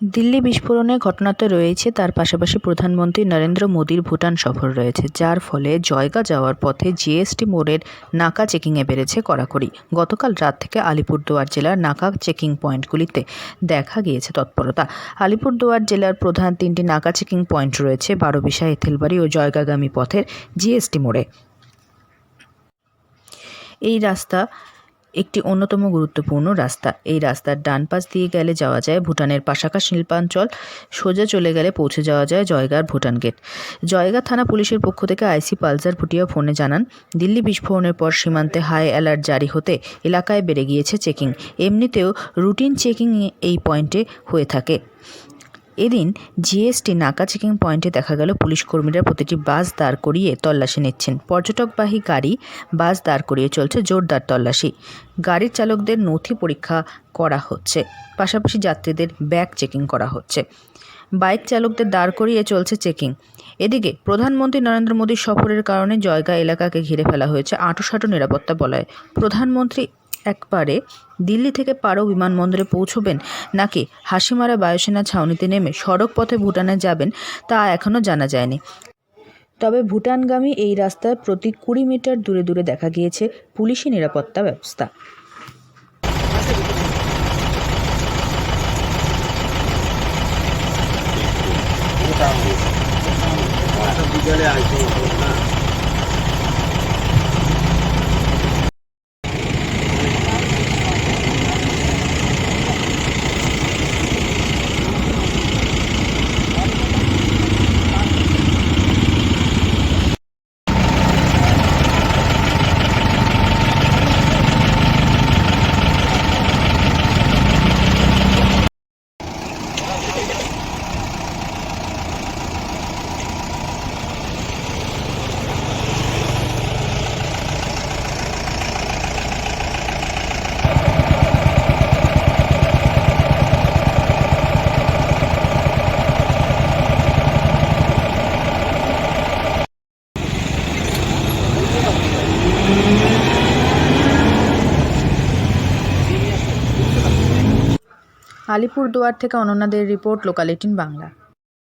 দিল্লি বিস্ফোরণের ঘটনা তো রয়েছে, তার পাশাপাশি প্রধানমন্ত্রী নরেন্দ্র মোদীর ভুটান সফর রয়েছে, যার ফলে জয়গা যাওয়ার পথে জিএসটি মোড়ের নাকা চেকিংয়ে বেড়েছে কড়াকড়ি। গতকাল রাত থেকে আলিপুরদুয়ার জেলার নাকা চেকিং পয়েন্টগুলিতে দেখা গিয়েছে তৎপরতা। আলিপুরদুয়ার জেলার প্রধান তিনটি নাকা চেকিং পয়েন্ট রয়েছে, বারোবিশা, এথেলবাড়ি ও জয়গাগামী পথের জিএসটি মোড়ে। এই রাস্তা একটি অন্যতম গুরুত্বপূর্ণ রাস্তা। এই রাস্তার ডান পাশ দিয়ে গেলে যাওয়া যায় ভুটানের পাশাকা শিল্পাঞ্চল। সোজা চলে গেলে পৌঁছে যাওয়া যায় জয়গার ভুটান গেট। জয়গা থানা পুলিশের পক্ষ থেকে আইসি পালসার ভুটিয়া ফোনে জানান, দিল্লি বিস্ফোরণের পর সীমান্তে হাই অ্যালার্ট জারি হতে এলাকায় বেড়ে গিয়েছে চেকিং। এমনিতেও রুটিন চেকিং এই পয়েন্টে হয়ে থাকে। এদিন জিএসটি নাকা চেকিং পয়েন্টে দেখা গেল পুলিশ কর্মীরা প্রতিটি বাস দাঁড় করিয়ে তল্লাশি নিচ্ছেন। পর্যটকবাহী গাড়ি, বাস দাঁড় করিয়ে চলছে জোরদার তল্লাশি। গাড়ির চালকদের নথি পরীক্ষা করা হচ্ছে। পাশাপাশি যাত্রীদের ব্যাগ চেকিং করা হচ্ছে। বাইক চালকদের দাঁড় করিয়ে চলছে চেকিং। এদিকে প্রধানমন্ত্রী নরেন্দ্র মোদীর সফরের কারণে জয়গা এলাকাকে ঘিরে ফেলা হয়েছে আঁটোসাঁটো নিরাপত্তা বলয়। প্রধানমন্ত্রী একবারে দিল্লি থেকে পারো বিমানবন্দরে পৌঁছবেন নাকি হাসিমারা বায়ুসেনা ছাউনিতে নেমে সড়ক পথে ভুটানে যাবেন তা এখনও জানা যায়নি। তবে ভুটানগামী এই রাস্তার প্রতি কুড়ি মিটার দূরে দূরে দেখা গিয়েছে পুলিশি নিরাপত্তা ব্যবস্থা। আলিপুরদুয়ার থেকে অনন্যাদের রিপোর্ট লোকাল এইটিন বাংলা।